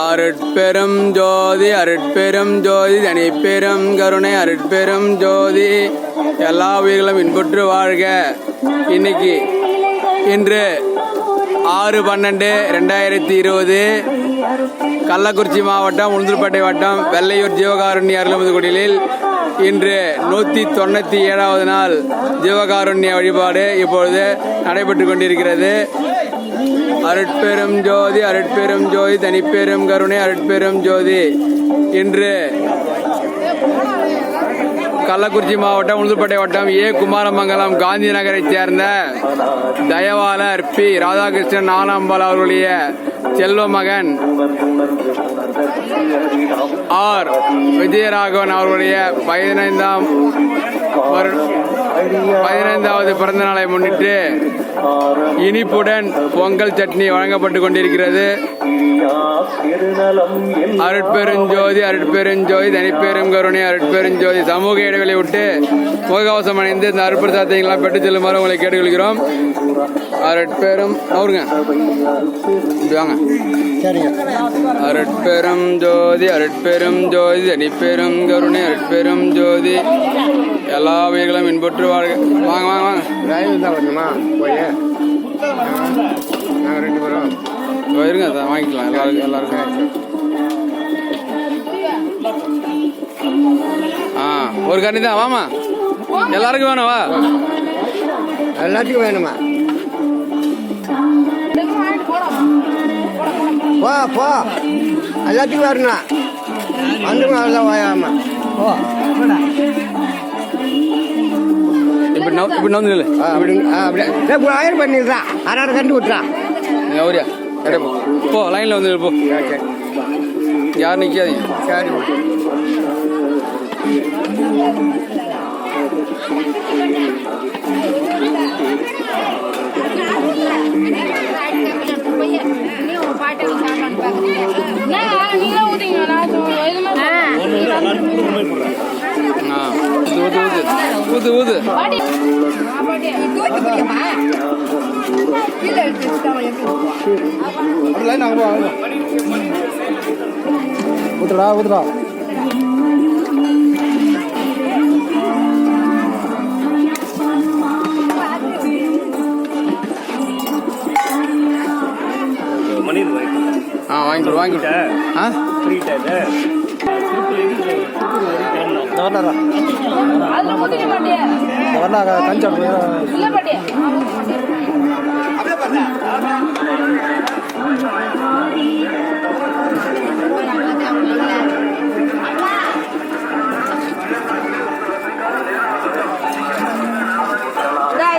அருட்பெரும் ஜோதி அருட்பெரும் ஜோதி தனிப்பெரும் கருணை அருட்பெரும் ஜோதி. எல்லா உயிர்களும் இன்புற்று வாழ்க. இன்னைக்கு இன்று ஆறு பன்னெண்டு ரெண்டாயிரத்தி இருபது கள்ளக்குறிச்சி மாவட்டம் உளுந்தூர்பேட்டை வட்டம் வெள்ளையூர் ஜீவகாருண்ய அருள்முதுகுடிலில் இன்று நூற்றி தொண்ணூற்றி ஏழாவது நாள் ஜீவகாருண்ய வழிபாடு இப்பொழுது நடைபெற்று கொண்டிருக்கிறது. அருட்பெரும் ஜோதி அருட்பெரும் ஜோதி தனிப்பெரும் கருணை அருட்பெரும் ஜோதி. இன்று கள்ளக்குறிச்சி மாவட்டம் உளுந்தூர்பேட்டை வட்டம் ஏ. குமாரமங்கலம் காந்தி நகரைச் சேர்ந்த தயவாளர் பி. ராதாகிருஷ்ணன் ஆனாம்பாள் அவர்களுடைய செல்வ மகன் ஆர். விஜயராகவன் அவர்களுடைய பதினைந்தாம் பதினைந்தாவது பிறந்த நாளை முன்னிட்டு இனிப்புடன் பொங்கல் சட்னி வழங்கப்பட்டு கொண்டிருக்கிறது. அருட்பெருஞ்சோதி அருட்பெருஞ்சோதி தனிப்பெரும் கருணை அருட்பெருஞ்சோதி சமூக இடைவெளி விட்டு முகவசம் அணிந்து இந்த அருட்பிரசாத்தை எல்லாம் பெற்றுச் செல்லுமாறு உங்களை கேட்டுக்கொள்கிறோம். அருட்பெரும் அவருங்க வாங்க. அருட்பெரும் ஜோதி அருட்பெரும் ஜோதி தனிப்பெரும் கருணை அருட்பெரும் ஜோதி. எல்லா உயிர்களும் இன்புற்று வாழ்க. வாங்க வாங்க வாங்க. தான் வரணுமா? போய் நாங்கள் ரெண்டு பேரும். இருங்க அதை வாங்கிக்கலாம். எல்லாருக்கும் எல்லாருக்கும். ஆ ஒரு கண்ணி தான். வாமா எல்லாருக்கும் வேணும் வா. எல்லாத்துக்கும் வேணுமா? போ போ. எல்லாத்துக்கும் வரணும் வந்துங்க அதெல்லாம் வாயாம போ. இப்படி நவ் இப்படி நவுந்து நில்லு. ஆ, அப்படி ஆ, அப்படியே ஆயிரம் பண்ணிடுறா அரை கண்டு விட்டுறா நீ அவரியா அப்படியே போ. லைனில் வந்து போ. சரி யாரும் நிற்காதீங்க சரி ஆ ஊது ஊது ஊது ஊது ஊத்துடா ஆ வாங்கிக்கொடு. வாங்கிக்கொடு ஆ? இது.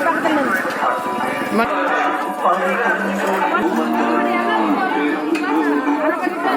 பக்கத்துல